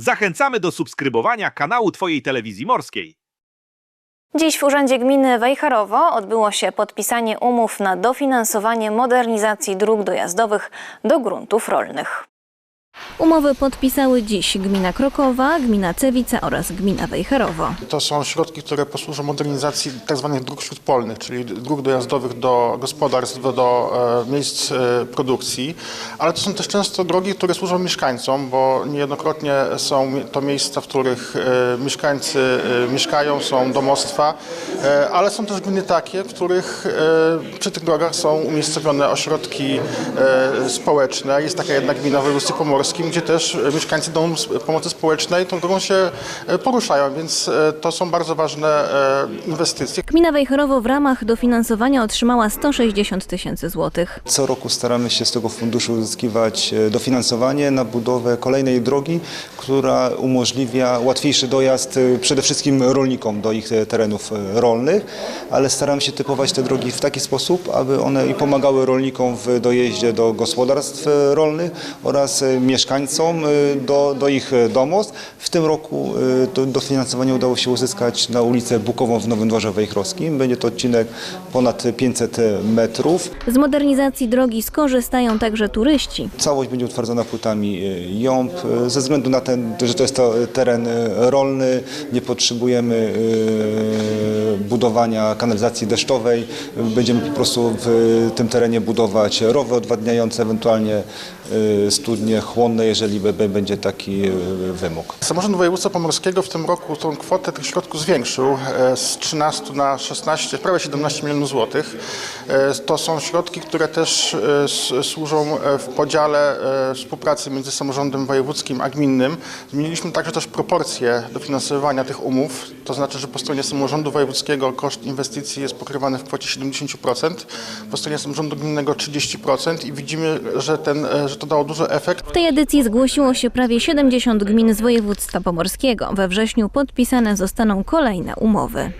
Zachęcamy do subskrybowania kanału Twojej Telewizji Morskiej. Dziś w Urzędzie Gminy Wejherowo odbyło się podpisanie umów na dofinansowanie modernizacji dróg dojazdowych do gruntów rolnych. Umowy podpisały dziś gmina Krokowa, gmina Cewica oraz gmina Wejherowo. To są środki, które posłużą modernizacji tzw. dróg śródpolnych, czyli dróg dojazdowych do gospodarstw, do, e, miejsc e, produkcji, ale to są też często drogi, które służą mieszkańcom, bo niejednokrotnie są to miejsca, w których e, mieszkańcy mieszkają, są domostwa, ale są też gminy takie, w których przy tych drogach są umiejscowione ośrodki społeczne. Jest taka jedna gmina w województwie pomorskim, gdzie też e, mieszkańcy domu pomocy społecznej tą drogą się e, poruszają, więc e, to są bardzo ważne e, inwestycje. Gmina Wejherowo w ramach dofinansowania otrzymała 160 tysięcy złotych. Co roku staramy się z tego funduszu uzyskiwać dofinansowanie na budowę kolejnej drogi, która umożliwia łatwiejszy dojazd przede wszystkim rolnikom do ich terenów rolnych, ale staramy się typować te drogi w taki sposób, aby one i pomagały rolnikom w dojeździe do gospodarstw rolnych oraz e, mieszkańcom e, do, do ich e, domostw. W tym roku e, to dofinansowanie udało się uzyskać na ulicę Bukową w Nowym Dworze Wejhrowskim. Będzie to odcinek ponad 500 metrów. Z modernizacji drogi skorzystają także turyści. Całość będzie utwardzona płytami jąb. Ze względu na ten, że to jest to teren rolny, nie potrzebujemy budowania kanalizacji deszczowej. Będziemy po prostu w tym terenie budować rowy odwadniające, ewentualnie studnie chłonne, jeżeli będzie taki e, wymóg. Samorząd województwa pomorskiego w tym roku tą kwotę tych środków zwiększył e, z 13 na 16, prawie 17 milionów złotych. E, To są środki, które też e, służą w podziale współpracy między samorządem wojewódzkim a gminnym. Zmieniliśmy także też proporcje dofinansowywania tych umów, to znaczy, że po stronie samorządu wojewódzkiego koszt inwestycji jest pokrywany w kwocie 70%, po stronie samorządu gminnego 30% i widzimy, że, ten, że to dało duży efekt. W tej edycji zgłosiło się prawie 70 gmin z województwa pomorskiego. We wrześniu podpisane zostaną kolejne umowy.